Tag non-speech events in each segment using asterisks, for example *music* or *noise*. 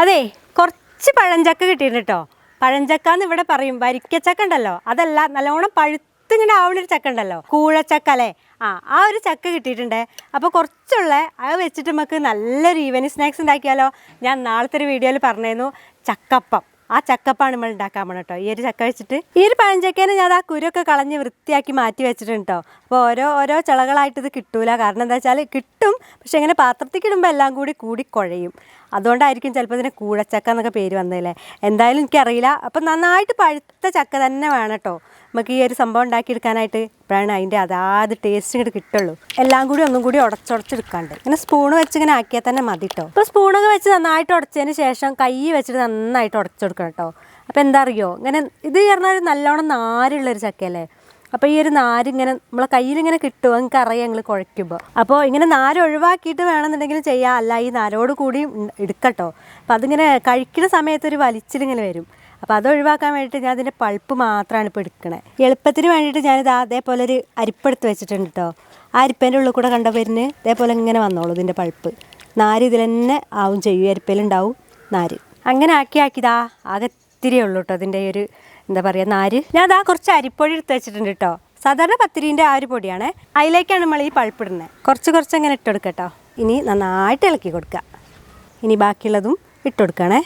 അതെ കുറച്ച് പഴഞ്ചക്ക കിട്ടിയിട്ടുണ്ട് കേട്ടോ. പഴഞ്ചക്ക എന്ന് ഇവിടെ പറയും. വരിക്കച്ചക്ക ഉണ്ടല്ലോ. അതല്ല നല്ലോണം പഴുത്തിങ്ങനെ ആവുന്നൊരു ചക്ക ഉണ്ടല്ലോ. കൂഴച്ചക്ക അല്ലേ? ആ ആ ഒരു ചക്ക കിട്ടിയിട്ടുണ്ട്. അപ്പോൾ കുറച്ചുള്ള അത് വെച്ചിട്ട് നമുക്ക് നല്ലൊരു ഈവനിങ് സ്നാക്സ് ഉണ്ടാക്കിയാലോ? ഞാൻ നാളത്തെ ഒരു വീഡിയോയിൽ പറഞ്ഞിരുന്നു. ചക്കപ്പം. ആ ചക്കപ്പാണ് നമ്മൾ ഉണ്ടാക്കാൻ പോണത് കേട്ടോ. ഈ ഒരു ചക്ക വെച്ചിട്ട്. ഈ ഒരു പഴഞ്ചക്കേനെ ഞാൻ ആ കുരൊക്കെ കളഞ്ഞ് വൃത്തിയാക്കി മാറ്റി വെച്ചിട്ടുണ്ട് കേട്ടോ. അപ്പോൾ ഓരോ ഓരോ ചിളകളായിട്ട് ഇത് കിട്ടൂല. കാരണം എന്താ വെച്ചാൽ കിട്ടും. പക്ഷെ ഇങ്ങനെ പാത്രത്തിൽ ഇടുമ്പോൾ എല്ലാം കൂടി കൂടി കുഴയും. അതുകൊണ്ടായിരിക്കും ചിലപ്പോൾ ഇതിന് കൂഴച്ചക്ക എന്നൊക്കെ പേര് വന്നതല്ലേ എന്തായാലും എനിക്കറിയില്ല. അപ്പം നന്നായിട്ട് പഴുത്ത ചക്ക തന്നെ വേണം കേട്ടോ നമുക്ക് ഈ ഒരു സംഭവം ഉണ്ടാക്കിയെടുക്കാനായിട്ട് അപ്പോഴാണ് അതിന്റെ അതാത് ടേസ്റ്റ് ഇങ്ങോട്ട് കിട്ടുള്ളൂ. എല്ലാം കൂടി ഒന്നും കൂടി ഉടച്ചുടച്ചെടുക്കാണ്ട് ഇങ്ങനെ സ്പൂൺ വെച്ച് ഇങ്ങനെ ആക്കിയാൽ തന്നെ മതി കേട്ടോ ഇപ്പോൾ സ്പൂണൊക്കെ വെച്ച് നന്നായിട്ട് ഉടച്ചതിന് ശേഷം കൈ വെച്ചിട്ട് നന്നായിട്ട് ഉടച്ചു കൊടുക്കണം കേട്ടോ അപ്പോൾ എന്താ അറിയോ? ഇങ്ങനെ ഇത് പറഞ്ഞാൽ നല്ലോണം നാരുള്ളൊരു ചക്കയല്ലേ? അപ്പോൾ ഈ ഒരു നാര് ഇങ്ങനെ നമ്മളെ കയ്യിൽ ഇങ്ങനെ കിട്ടും നിങ്ങൾക്ക് അറിയാം ഞങ്ങൾ കുഴയ്ക്കുമ്പോൾ അപ്പോൾ ഇങ്ങനെ നാര് ഒഴിവാക്കിയിട്ട് വേണമെന്നുണ്ടെങ്കിൽ ചെയ്യാം. അല്ല ഈ നാരോട് കൂടി എടുക്കട്ടോ. അപ്പോൾ അതിങ്ങനെ കഴിക്കുന്ന സമയത്ത് ഒരു വലിച്ചിലിങ്ങനെ വരും. അപ്പോൾ അത് ഒഴിവാക്കാൻ വേണ്ടിയിട്ട് ഞാൻ അതിന്റെ പൾപ്പ് മാത്രമാണ് ഇപ്പോൾ എടുക്കണേ. എളുപ്പത്തിന് വേണ്ടിയിട്ട് ഞാനിത് അതേപോലെ ഒരു അരിപ്പെടുത്ത് വെച്ചിട്ടുണ്ട് കേട്ടോ ആ അരിപ്പേന്റെ ഉള്ളിൽ കൂടെ കണ്ട വരുന്ന? ഇതേപോലെ ഇങ്ങനെ വന്നോളൂ ഇതിന്റെ പൾപ്പ്. നാര് ഇതിൽ തന്നെ ആവും ചെയ്യും. അരിപ്പയിലുണ്ടാവും നാര്. അങ്ങനെ ആക്കി ആക്കിയതാ ആകെ ഇത്തിരിയേ ഉള്ളൂ കേട്ടോ അതിന്റെ ഒരു എന്താ പറയുക നാര്. ഞാൻ അതാ കുറച്ച് അരിപ്പൊടി എടുത്ത് വെച്ചിട്ടുണ്ട് കേട്ടോ സാധാരണ പത്തിരീന്റെ ആ ഒരു പൊടിയാണ്. അതിലേക്കാണ് നമ്മൾ ഈ പഴുപ്പിടുന്നത് കുറച്ച് കുറച്ച് അങ്ങനെ ഇട്ട് കേട്ടോ ഇനി നന്നായിട്ട് ഇളക്കി കൊടുക്കുക ഇനി ബാക്കിയുള്ളതും ഇട്ട് കൊടുക്കണേ.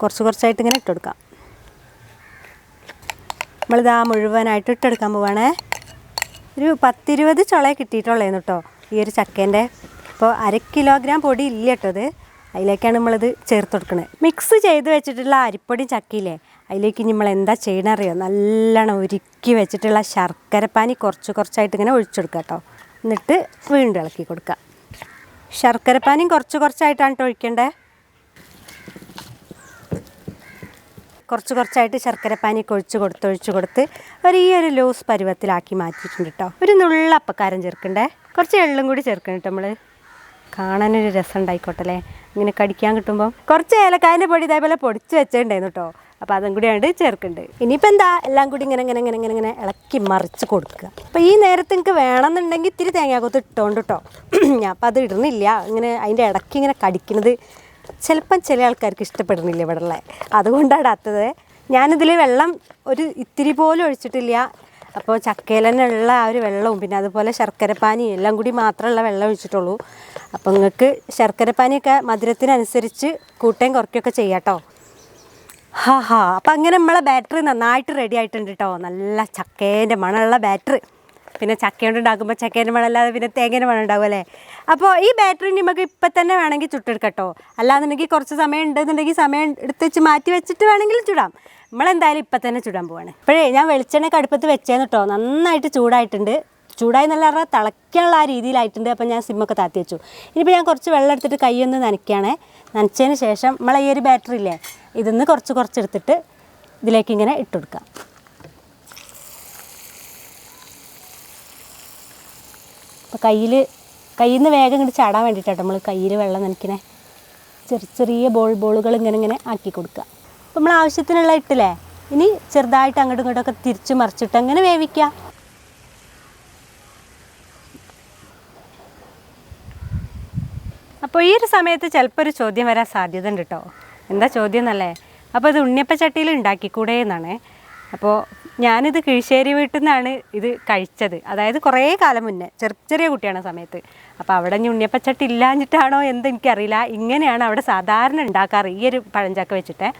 കുറച്ച് കുറച്ചായിട്ട് ഇങ്ങനെ ഇട്ട് കൊടുക്കാം. നമ്മളിതാ മുഴുവനായിട്ട് ഇട്ടെടുക്കാൻ പോവാണേ. ഒരു പത്തിരുപത് ചുള കിട്ടിയിട്ടുള്ളതെന്ന് കേട്ടോ ഈ ഒരു ചക്കേന്റെ. അപ്പോൾ അര കിലോഗ്രാം പൊടി ഇല്ല കേട്ടത് അതിലേക്കാണ് നമ്മളിത് ചേർത്ത് കൊടുക്കുന്നത് മിക്സ് ചെയ്ത് വെച്ചിട്ടുള്ള അരിപ്പൊടി ചക്കയില്ലേ അതിലേക്ക് നമ്മൾ എന്താ ചെയ്യണറിയോ? നല്ലോണം ഉരുക്കി വെച്ചിട്ടുള്ള ശർക്കരപ്പാനി കുറച്ച് കുറച്ചായിട്ട് ഇങ്ങനെ ഒഴിച്ചു കൊടുക്കുക കേട്ടോ. എന്നിട്ട് വീണ്ടും ഇളക്കി കൊടുക്കുക. ശർക്കരപ്പാനിയും കുറച്ച് കുറച്ചായിട്ടാണ് കേട്ടോ ഒഴിക്കേണ്ടത് കുറച്ച് കുറച്ചായിട്ട് ശർക്കരപ്പാനിയൊക്കെ ഒഴിച്ച് കൊടുത്ത് ഒഴിച്ച് കൊടുത്ത് ഒരു ഈ ഒരു ലൂസ് പരുവത്തിലാക്കി മാറ്റിയിട്ടുണ്ട് കേട്ടോ ഒരു നുള്ള അപ്പക്കാരം ചേർക്കണ്ടേ? കുറച്ച് എള്ളും കൂടി ചേർക്കണം കേട്ടോ നമ്മൾ കാണാനൊരു രസം ഉണ്ടായിക്കോട്ടെ അല്ലേ ഇങ്ങനെ കടിക്കാൻ കിട്ടുമ്പോൾ കുറച്ച് ഏലക്കായന്റെ പൊടി ഇതേപോലെ പൊടിച്ച് വെച്ചിട്ടുണ്ടായിരുന്നു കേട്ടോ അപ്പോൾ അതും കൂടി ആണ്ട് ചേർക്കുന്നുണ്ട് ഇനിയിപ്പോൾ എന്താ? എല്ലാം കൂടി ഇങ്ങനെ ഇങ്ങനെ ഇങ്ങനെ ഇങ്ങനെ ഇങ്ങനെ ഇളക്കി മറിച്ച് കൊടുക്കുക. അപ്പോൾ ഈ നേരത്തെ നിങ്ങൾക്ക് വേണമെന്നുണ്ടെങ്കിൽ ഇത്തിരി തേങ്ങാക്കൊത്ത് ഇട്ടോണ്ട് കേട്ടോ *clears throat* ഞാൻ അപ്പോൾ അത് ഇടുന്നില്ല. ഇങ്ങനെ അതിന്റെ ഇടയ്ക്ക് ഇങ്ങനെ കടിക്കുന്നത് ചിലപ്പം ചില ആൾക്കാർക്ക് ഇഷ്ടപ്പെടുന്നില്ല ഇവിടെ ഉള്ളത് അതുകൊണ്ടാണ് അത്തത്. ഞാനിതിൽ വെള്ളം ഒരു ഇത്തിരി പോലും ഒഴിച്ചിട്ടില്ല. അപ്പോൾ ചക്കയിൽ തന്നെ ഉള്ള ആ ഒരു വെള്ളവും പിന്നെ അതുപോലെ ശർക്കരപ്പാനി എല്ലാം കൂടി മാത്രമുള്ള വെള്ളം ഒഴിച്ചിട്ടുള്ളൂ. അപ്പോൾ നിങ്ങൾക്ക് ശർക്കരപ്പാനിയൊക്കെ മധുരത്തിനനുസരിച്ച് കൂട്ടേം കുറയ്ക്കുകയൊക്കെ ചെയ്യാം കേട്ടോ ഹാ ഹാ. അപ്പം അങ്ങനെ നമ്മളെ ബാറ്ററി നന്നായിട്ട് റെഡി ആയിട്ടുണ്ട് കേട്ടോ നല്ല ചക്കേന്റെ മണമുള്ള ബാറ്ററി. പിന്നെ ചക്ക കൊണ്ട് ഉണ്ടാക്കുമ്പോൾ ചക്കേന്റെ മണമല്ലാതെ പിന്നെ തേങ്ങേന്റെ മണം ഉണ്ടാവും അല്ലേ? അപ്പോൾ ഈ ബാറ്ററി നമുക്ക് ഇപ്പം തന്നെ വേണമെങ്കിൽ ചുട്ടെടുക്കട്ടോ അല്ലാന്നുണ്ടെങ്കിൽ കുറച്ച് സമയം ഉണ്ടെന്നുണ്ടെങ്കിൽ സമയം എടുത്ത് വെച്ച് മാറ്റി വെച്ചിട്ട് വേണമെങ്കിൽ ചുടാം. നമ്മളെന്തായാലും ഇപ്പം തന്നെ ചുടാൻ പോവാണ്. ഇപ്പോഴേ ഞാൻ വെളിച്ചെണ്ണ കടുപ്പത്ത് വെച്ചേന്ന് കേട്ടോ നന്നായിട്ട് ചൂടായിട്ടുണ്ട്. ചൂടായി നല്ല പറഞ്ഞാൽ തിളയ്ക്കാനുള്ള ആ രീതിയിലായിട്ടുണ്ട് അപ്പം ഞാൻ സിമ്മൊക്കെ താത്തി വെച്ചു. ഇനിയിപ്പോൾ ഞാൻ കുറച്ച് വെള്ളം എടുത്തിട്ട് കൈയൊന്ന് നനയ്ക്കുകയാണേ നനച്ചതിന് ശേഷം നമ്മൾ ഈ ഒരു ബാറ്ററി ഇല്ലേ ഇതിന്ന് കുറച്ച് കുറച്ച് എടുത്തിട്ട് ഇതിലേക്ക് ഇങ്ങനെ ഇട്ട് കൊടുക്കാം. അപ്പോൾ കയ്യിൽ കയ്യിൽ നിന്ന് വേഗം ഇങ്ങോട്ട് ചാടാൻ വേണ്ടിയിട്ടാണ് നമ്മൾ കയ്യിൽ വെള്ളം നനയ്ക്കണേ. ചെറിയ ചെറിയ ബോൾ ബോളുകൾ ഇങ്ങനെ ഇങ്ങനെ ആക്കി കൊടുക്കുക. അപ്പോൾ നമ്മൾ ആവശ്യത്തിനുള്ള ഇട്ടില്ലേ ഇനി ചെറുതായിട്ട് അങ്ങോട്ടും ഇങ്ങോട്ടൊക്കെ തിരിച്ച് മറിച്ചിട്ട് അങ്ങനെ വേവിക്കുക. അപ്പോൾ ഈ ഒരു സമയത്ത് ചിലപ്പോൾ ഒരു ചോദ്യം വരാൻ സാധ്യത ഉണ്ട് കേട്ടോ എന്താ ചോദ്യം എന്നല്ലേ? അപ്പോൾ ഇത് ഉണ്ണിയപ്പച്ചട്ടിയിൽ ഉണ്ടാക്കിക്കൂടെ എന്നാണ്. അപ്പോൾ ഞാനിത് കിഴിശ്ശേരി വീട്ടിൽ നിന്നാണ് ഇത് കഴിച്ചത്. അതായത് കുറേ കാലം മുന്നേ ചെറു ചെറിയ കുട്ടിയാണ് സമയത്ത്. അപ്പോൾ അവിടെ ഇനി ഉണ്ണിയപ്പച്ചട്ടി ഇല്ലാഞ്ഞിട്ടാണോ എന്ത് എനിക്കറിയില്ല. ഇങ്ങനെയാണ് അവിടെ സാധാരണ ഉണ്ടാക്കാറ് ഈ ഒരു പഴഞ്ചക്ക വെച്ചിട്ട്.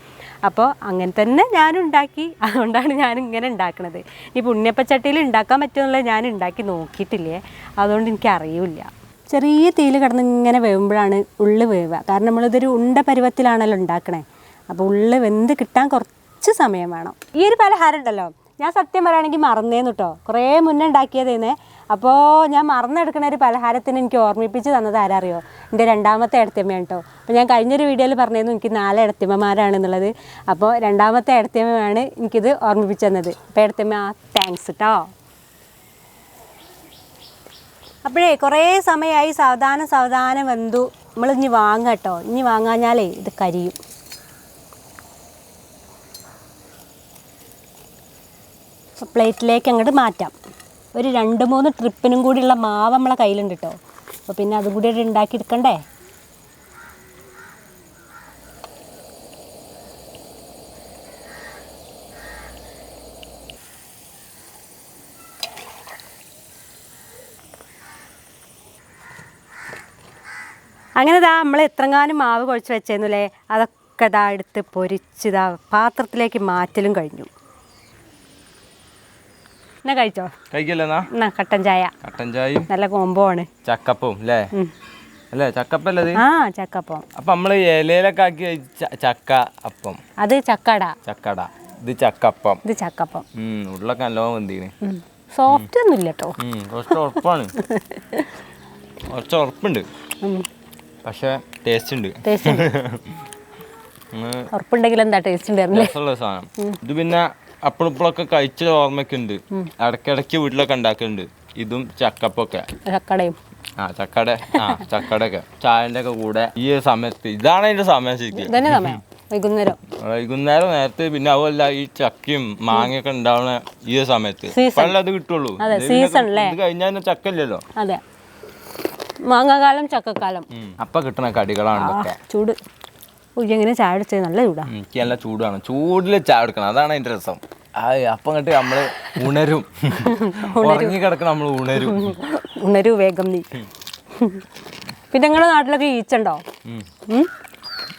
അപ്പോൾ അങ്ങനെ തന്നെ ഞാനും ഉണ്ടാക്കി. അതുകൊണ്ടാണ് ഞാൻ ഇങ്ങനെ ഉണ്ടാക്കുന്നത് ഇപ്പോൾ ഉണ്ണിയപ്പച്ചട്ടിയിൽ ഉണ്ടാക്കാൻ പറ്റുമെന്നുള്ളത് ഞാൻ ഉണ്ടാക്കി നോക്കിയിട്ടില്ലേ? അതുകൊണ്ട് എനിക്ക് അറിയില്ല ചെറിയ തീയിൽ കിടന്ന് ഇങ്ങനെ വേവുമ്പോഴാണ് ഉള്ളു വേവുക. കാരണം നമ്മളിതൊരു ഉണ്ട പരുവത്തിലാണല്ലോ ഉണ്ടാക്കണേ. അപ്പോൾ ഉള്ളു വെന്ത് കിട്ടാൻ കുറച്ച് സമയം വേണം. ഈ ഒരു പലഹാരം ഉണ്ടല്ലോ. ഞാൻ സത്യം പറയുകയാണെങ്കിൽ മറന്നേന്ന് കേട്ടോ. കുറേ മുന്നേ ഉണ്ടാക്കിയതേന്ന്. അപ്പോൾ ഞാൻ മറന്നെടുക്കുന്ന ഒരു പലഹാരത്തിന് എനിക്ക് ഓർമ്മിപ്പിച്ച് തന്നത് ആരറിയോ? എന്റെ രണ്ടാമത്തെ ഇടത്തിയമ്മയാണ് കേട്ടോ. അപ്പോൾ ഞാൻ കഴിഞ്ഞൊരു വീഡിയോയിൽ പറഞ്ഞിരുന്നു എനിക്ക് നാല് ഇടത്തിയമ്മമാരാണെന്നുള്ളത് അപ്പോൾ രണ്ടാമത്തെ ഇടത്തിയമ്മയാണ് എനിക്കിത് ഓർമ്മിപ്പിച്ച് തന്നത്. അപ്പോൾ ഇടത്തിയമ്മ താങ്ക്സ് കേട്ടോ അപ്പോഴേ കുറേ സമയമായി സാവധാനം സാവധാനം വെന്തു. നമ്മൾ ഇനി വാങ്ങാം കേട്ടോ. ഇനി വാങ്ങാഞ്ഞാലേ ഇത് കരിയും. പ്ലേറ്റിലേക്ക് അങ്ങോട്ട് മാറ്റാം. ഒരു രണ്ട് മൂന്ന് ട്രിപ്പിനും കൂടിയുള്ള മാവ് നമ്മളെ കയ്യിലുണ്ട് കേട്ടോ. അപ്പോൾ പിന്നെ അതും കൂടി ഉണ്ടാക്കി അങ്ങനെ ഇതാ നമ്മൾ എത്രങ്ങാനും മാവ് കുഴച്ച് വെച്ചേന്നു അല്ലേ അതൊക്കെ ഇതാ എടുത്ത് പൊരിച്ച് ഇതാ പാത്രത്തിലേക്ക് മാറ്റലും കഴിഞ്ഞു. എന്നാ കഴിച്ചോ? കഴിക്കല്ലേ കട്ടൻ ചായ. കട്ടൻ ചായ നല്ല കോംബോ ആണ് ചക്കപ്പവും അല്ലേ. അല്ലേ? ചക്കപ്പല്ലേ ഇത്? ആ ചക്കപ്പം. അപ്പൊ നമ്മൾ ഇലയിലൊക്കെ ആക്കി ചക്ക അപ്പം. അത് ചക്കട. ചക്കട. ഇത് ചക്കപ്പം. ഇത് ചക്കപ്പം. ഉള്ളൊക്കെ നല്ല വെന്തീന്. സോഫ്റ്റ് ഒന്നും ഇല്ല കേട്ടോ കുറച്ച് ഉറപ്പാണ്. കുറച്ച് ഉറപ്പുണ്ട്. പക്ഷെ ടേസ്റ്റ് ഉണ്ട് ടേസ്റ്റ് ഉം, *laughs* ഉറപ്പുണ്ടെങ്കിൽ എന്താ ടേസ്റ്റ് ഉണ്ടായിരുന്നില്ലേ രസമുള്ള സാധനം. ഇത് പിന്നെ അപ്പളിപ്പളൊക്കെ കഴിച്ച ഓർമ്മയൊക്കെ ഉണ്ട്. ഇടയ്ക്കിടയ്ക്ക് വീട്ടിലൊക്കെ ഉണ്ടാക്കുന്നുണ്ട് ഇതും ചക്കപ്പൊക്കെ. ചക്കടയും. ആ ചക്കട ആ ചക്കടൊക്കെ ചായന്റെ ഒക്കെ കൂടെ ഈ സമയത്ത്. ഇതാണ് അതിന്റെ സമയം ശരിക്കും. വൈകുന്നേരം. വൈകുന്നേരം നേരത്തെ പിന്നെ അതുമല്ല ഈ ചക്കയും മാങ്ങയൊക്കെ ഉണ്ടാവുന്ന ഈ സമയത്ത്. പള്ളത് കിട്ടുള്ളൂ. ഇത് കഴിഞ്ഞാൽ പിന്നെ അതെ. മാങ്ങാകാലം ചക്കക്കാലം. അപ്പൊ കിട്ടുന്ന കടികളാണ് ഇതൊക്കെ. ചൂട്. ഉയ്യ് എങ്ങനെ ചായ അടിച്ചത്? നല്ല ചൂടാ. എനിക്ക് നല്ല ചൂടാണ്. ചൂടിൽ ചായ എടുക്കണം. അതാണ് അതിന്റെ രസം. അപ്പം കണ്ടിട്ട് നമ്മൾ ഉണരും. ഉറങ്ങി കിടക്കണം നമ്മൾ ഉണരും. ഉണരൂ വേഗം നീ. പിന്നെ നിങ്ങളുടെ നാട്ടിലൊക്കെ ഈച്ചുണ്ടോ?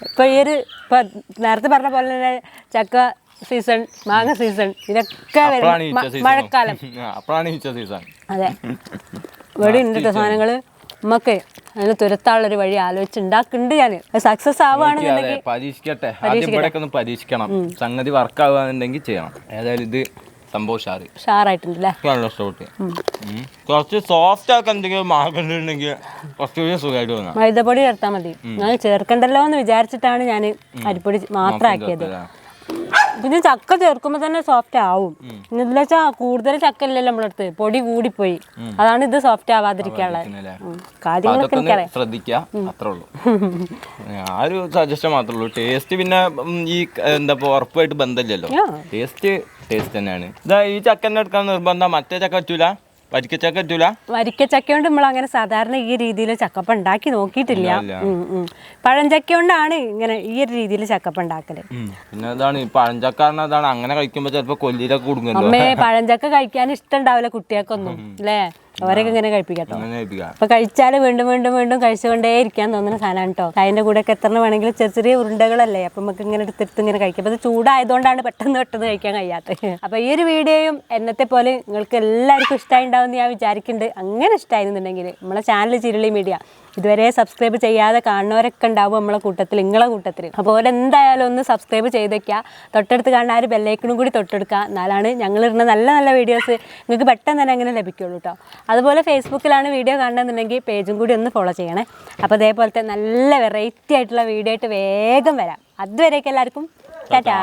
ഇപ്പൊ ഈ ഒരു ഇപ്പൊ നേരത്തെ പറഞ്ഞ പോലെ തന്നെ ചക്ക സീസൺ മാങ്ങ സീസൺ ഇതൊക്കെ മഴക്കാലം. അപ്പോഴാണ് ഈച്ച സീസൺ. അതെ. ഇവിടെ ഉണ്ട് സാധനങ്ങൾ നമുക്ക് അതിന് തുരത്താനുള്ളൊരു വഴി ആലോചിച്ചുണ്ടാക്കുന്നുണ്ട് ഞാൻ സക്സസ് ആവുകയാണെങ്കിൽ ആവുകയാണെന്നുണ്ടെങ്കിൽ പരീക്ഷിക്കട്ടെ. ആദ്യം ഇവിടെയൊക്കെ ഒന്ന് പരീക്ഷിക്കണം. സംഗതി വർക്ക് ആവുകയാണെന്നുണ്ടെങ്കിൽ ചെയ്യണം. ഏതായാലും ഇത് സംഭവം ഷാറ് ഷാറായിട്ടുണ്ട് അല്ലേ നല്ല ഇഷ്ടപ്പെട്ട് കുറച്ച് സോഫ്റ്റ് ആക്കാൻ എന്തെങ്കിലും മാർക്കുണ്ടെങ്കിൽ കുറച്ചുകൂടി സുഖമായിട്ട് തോന്നാം മൈദപ്പൊടി ചേർത്താൽ മതി. ഞാൻ ചേർക്കണ്ടല്ലോ എന്ന് വിചാരിച്ചിട്ടാണ് ഞാൻ അരിപ്പൊടി മാത്രം ആക്കിയത് പിന്നെ ചക്ക ചേർക്കുമ്പോൾ തന്നെ സോഫ്റ്റ് ആവും. എന്താ വെച്ചാൽ കൂടുതൽ ചക്ക ഇല്ലല്ലോ നമ്മളടുത്ത്. പൊടി കൂടിപ്പോയി. അതാണ് ഇത് സോഫ്റ്റ്. അപ്പൊ കാര്യങ്ങളൊക്കെ എനിക്കറിയാം. ശ്രദ്ധിക്കുക അത്രേ ഉള്ളൂ. ആ ഒരു സജഷൻ മാത്രമേ ഉള്ളൂ. ടേസ്റ്റ് പിന്നെ ഈ എന്താ ഉറപ്പായിട്ട് ബന്ധമില്ലല്ലോ. ടേസ്റ്റ് ടേസ്റ്റ് തന്നെയാണ്. ഇതാ ഈ എടുക്കാൻ നിർബന്ധം. മറ്റേ ചക്ക പറ്റൂല. വരിക്കച്ചക്ക പറ്റൂല വരിക്കച്ചക്ക കൊണ്ട് നമ്മൾ അങ്ങനെ സാധാരണ ഈ രീതിയിൽ ചക്കപ്പ ഉണ്ടാക്കി നോക്കിയിട്ടില്ല. പഴഞ്ചക്ക കൊണ്ടാണ് ഇങ്ങനെ ഈ ഒരു രീതിയിൽ ചക്കപ്പ ഉണ്ടാക്കൽ പിന്നെ ഈ പഴഞ്ചക്കാരൻ അതാണ് അങ്ങനെ കഴിക്കുമ്പോ ചിലപ്പോ കൊല്ലിയിലൊക്കെ അമ്മേ പഴഞ്ചക്ക കഴിക്കാൻ ഇഷ്ടം ഉണ്ടാവില്ല കുട്ടികൾക്കൊന്നും അല്ലേ അവരൊക്കെ ഇങ്ങനെ കഴിപ്പിക്കട്ടോ അപ്പൊ കഴിച്ചാൽ വീണ്ടും വീണ്ടും വീണ്ടും കഴിച്ചുകൊണ്ടേ ഇരിക്കാൻ തോന്നുന്ന സാധനമാണ് കേട്ടോ. അതിന്റെ കൂടെ ഒക്കെ എത്ര വേണമെങ്കിലും ചെറിയ ചെറിയ ഉരുണ്ടകളല്ലേ അപ്പൊ നമുക്ക് ഇങ്ങനെ എടുത്തെടുത്ത് ഇങ്ങനെ കഴിക്കാം. അപ്പൊ ഇത് ചൂടായതുകൊണ്ടാണ് പെട്ടെന്ന് പെട്ടെന്ന് കഴിക്കാൻ കഴിയാത്തത്. അപ്പൊ ഈ ഒരു വീഡിയോയും എന്നത്തെ പോലെ നിങ്ങൾക്ക് എല്ലാവർക്കും ഇഷ്ടമായി ഉണ്ടാവും എന്ന് ഞാൻ വിചാരിക്കുന്നുണ്ട്. അങ്ങനെ ഇഷ്ടമായിരുന്നുണ്ടെങ്കിൽ നമ്മളെ ചാനൽ ചിരുളി മീഡിയ ഇതുവരെ സബ്സ്ക്രൈബ് ചെയ്യാതെ കാണുന്നവരൊക്കെ ഉണ്ടാവും നമ്മളെ കൂട്ടത്തിൽ നിങ്ങളെ കൂട്ടത്തിൽ. അപ്പോൾ എന്തായാലും ഒന്ന് സബ്സ്ക്രൈബ് ചെയ്തേക്കുക തൊട്ടടുത്ത് കാണുന്ന ആ ഒരു ബെല്ലൈക്കണും കൂടി തൊട്ടെടുക്കുക എന്നാലാണ് ഞങ്ങളിടുന്ന നല്ല നല്ല വീഡിയോസ് നിങ്ങൾക്ക് പെട്ടെന്ന് തന്നെ അങ്ങനെ ലഭിക്കുള്ളൂ കേട്ടോ അതുപോലെ ഫേസ്ബുക്കിലാണ് വീഡിയോ കാണണമെന്നുണ്ടെങ്കിൽ പേജും കൂടി ഒന്ന് ഫോളോ ചെയ്യണേ. അപ്പോൾ അതേപോലത്തെ നല്ല വെറൈറ്റി ആയിട്ടുള്ള വീഡിയോ ആയിട്ട് വേഗം വരാം. അതുവരേക്കും എല്ലാവർക്കും ടാറ്റാ